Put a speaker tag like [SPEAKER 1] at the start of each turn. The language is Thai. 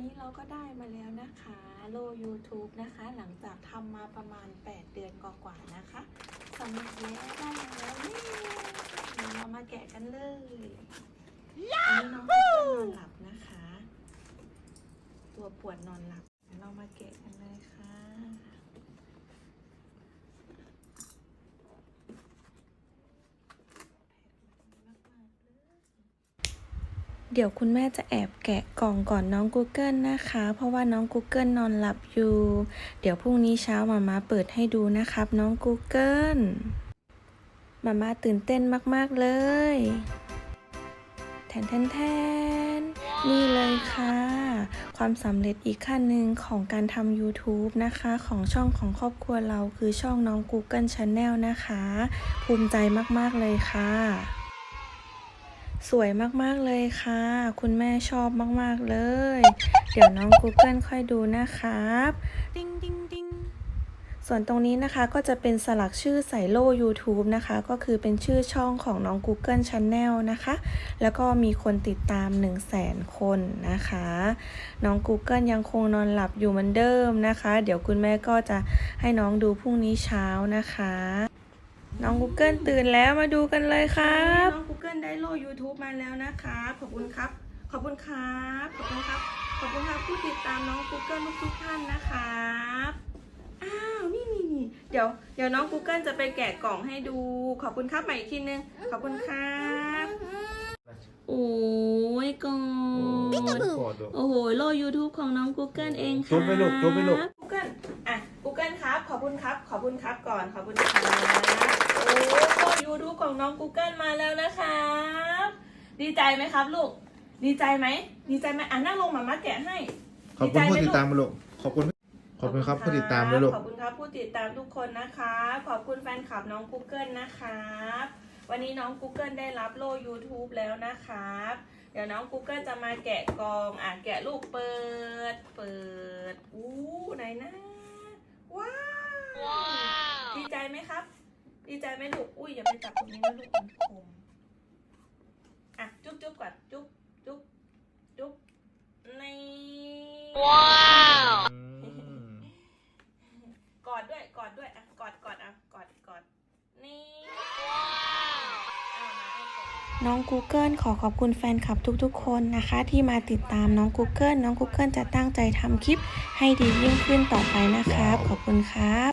[SPEAKER 1] นี้เราก็ได้มาแล้วนะคะโล YouTube นะคะ หลังจากทำมาประมาณ 8 เดือนกว่าๆนะคะสำเร็จแล้วได้มาแล้วเย้เดี๋ยเรามาแกะกันเลยอันนี้น้องก็นอนหลับนะคะ ตัวปวดนอนหลับ เรามาแกะกันเลยค่ะ เดี๋ยวคุณแม่จะแอบแกะกล่องก่อนน้อง Google นะคะ เพราะว่าน้อง Google นอนหลับอยู่ เดี๋ยวพรุ่งนี้เช้ามามาเปิดให้ดูนะครับ น้อง Google มามาตื่นเต้นมาก ๆ เลย แทนแทนแทนนี่เลยค่ะ ความสำเร็จอีกขั้นหนึ่งของการทำ YouTube นะคะ ของช่องของครอบครัวเราคือช่องน้อง Google Channel นะคะ ภูมิใจมาก ๆ เลยค่ะ สวยมากๆเลยค่ะ คุณแม่ชอบมากๆเลย เดี๋ยวน้อง Google ค่อยดูนะครับดิ้งดิ้งดิ้งส่วนตรงนี้นะคะก็จะเป็นสลักชื่อใส่โล่ YouTube นะคะ ก็คือเป็นชื่อช่องของน้อง Google Channel นะคะ แล้วก็มีคนติดตาม 1 0 0 0 0แสนคนนะคะ น้อง Google ยังคงนอนหลับอยู่เหมือนเดิมนะคะ เดี๋ยวคุณแม่ก็จะให้น้องดูพรุ่งนี้เช้านะคะ น้อง Google ตื่นแล้วมาดูกันเลยครับ น้อง Google ได้โล่ YouTube มาแล้วนะคะขอบคุณครับ ขอบคุณครับ ขอบคุณครับ ขอบคุณครับผู้ติดตามน้อง Google ทุกๆท่านนะครับอ้าวนี่นี่นี่เดี๋ยวเดี๋ยวน้อง Google จะไปแกะกล่องให้ดู ขอบคุณครับใหม่อีกทีนึง ขอบคุณครับโอ้ยกอด
[SPEAKER 2] กอดลูก
[SPEAKER 1] โอ้โหโล YouTube ของน้อง Google เองค่ะ
[SPEAKER 2] จุ๊บไปลูกจุ๊บไปลูก
[SPEAKER 1] Google อะ Google ครับ ข อบคุณครับ ขอบคุณครับก่อน ขอบคุณครับโอ้โล YouTube ของน้อง Google มาแล้วนะครับ ดีใจไหมครับลูก ดีใจไหม ดีใจไหมอะนั่งลงหมาม่าแกะให้
[SPEAKER 2] ขอบคุณผู้ติดตามมาลูกขอบคุณขอบคุณครับผู้ติดตามด้วยลูก
[SPEAKER 1] ขอบคุณครับผู้ติดตามทุกคนนะคะ ขอบคุณแฟนคลับน้อง Google นะครับวันนี้น้อง Google ได้รับโล่ YouTube แล้วนะครับ เดี๋ยวน้อง Google จะมาแกะกล่อง อะแกะลูกเปิด เปิด อู้ไหนนะ ว้าว ดีใจไหมครับ ดี ใจไหมลูก อุ้ยอย่าไปจับตรงนี้นะลูกมันคมอะ จุ๊บจุ๊บก่อน จุ๊บจุ๊บจุ๊บนี่กอดด้วย กอดด้วย อะ กอดกอดอะ กอดกอดนี่เอามาเอาก่อนน้อง Google ขอขอบคุณแฟนคลับทุกๆ คนนะคะ ที่มาติดตามน้อง Google น้อง Google จะตั้งใจทำคลิปให้ดียิ่งขึ้นต่อไปนะครับ ขอบคุณครับ